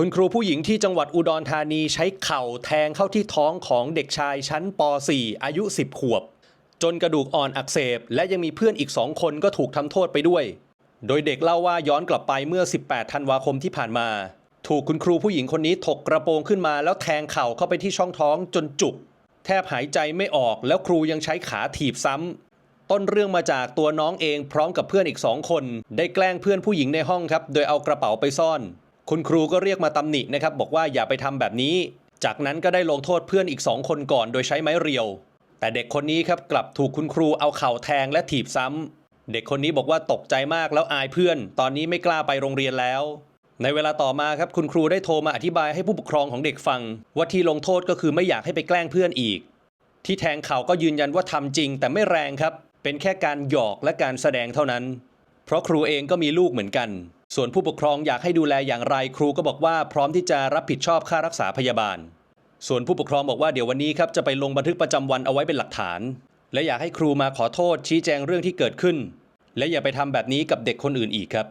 คุณครูผู้หญิงที่จังหวัดอุดรธานีใช้เข่าแทงเข้าที่ท้องของเด็กชายชั้นป .4 อายุ 10 ขวบ จนกระดูกอ่อนอักเสบ และยังมีเพื่อนอีกสองคนก็ถูกทำโทษไปด้วย โดยเด็กเล่าว่าย้อนกลับไปเมื่อ 18 ธันวาคมที่ผ่านมา ถูกคุณครูผู้หญิงคนนี้ถกกระโปรงขึ้นมา แล้วแทงเข่าเข้าไปที่ช่องท้องจนจุก แทบหายใจไม่ออก แล้วครูยังใช้ขาถีบซ้ำต้นเรื่องมาจากตัวน้องเองพร้อมกับเพื่อนอีกสองคน ได้แกล้งเพื่อนผู้หญิงในห้องครับ โดยเอากระเป๋าไปซ่อน คุณครูก็เรียกมาตำหนินะครับบอกว่าอย่าไปทำแบบนี้ จากนั้นก็ได้ลงโทษเพื่อนอีกสองคนก่อนโดยใช้ไม้เรียว แต่เด็กคนนี้ครับกลับถูกคุณครูเอาเข่าแทงและถีบซ้ำเด็กคนนี้บอกว่าตกใจมากแล้วอายเพื่อน ตอนนี้ไม่กล้าไปโรงเรียนแล้ว ในเวลาต่อมาครับคุณครูได้โทรมาอธิบายให้ผู้ปกครองของเด็กฟัง ว่าที่ลงโทษก็คือไม่อยากให้ไปแกล้งเพื่อนอีก ที่แทงเข่าก็ยืนยันว่าทำจริง แต่ไม่แรงครับ เป็นแค่การหยอกและการแสดงเท่านั้น เพราะครูเองก็มีลูกเหมือนกัน ส่วนผู้ปกครองอยากให้ดูแลอย่างไรครูก็บอกว่าพร้อมที่จะรับผิดชอบค่ารักษาพยาบาล ส่วนผู้ปกครองบอกว่าเดี๋ยววันนี้ครับจะไปลงบันทึกประจำวันเอาไว้เป็นหลักฐาน และอยากให้ครูมาขอโทษชี้แจงเรื่องที่เกิดขึ้น และอย่าไปทำแบบนี้กับเด็กคนอื่นอีกครับ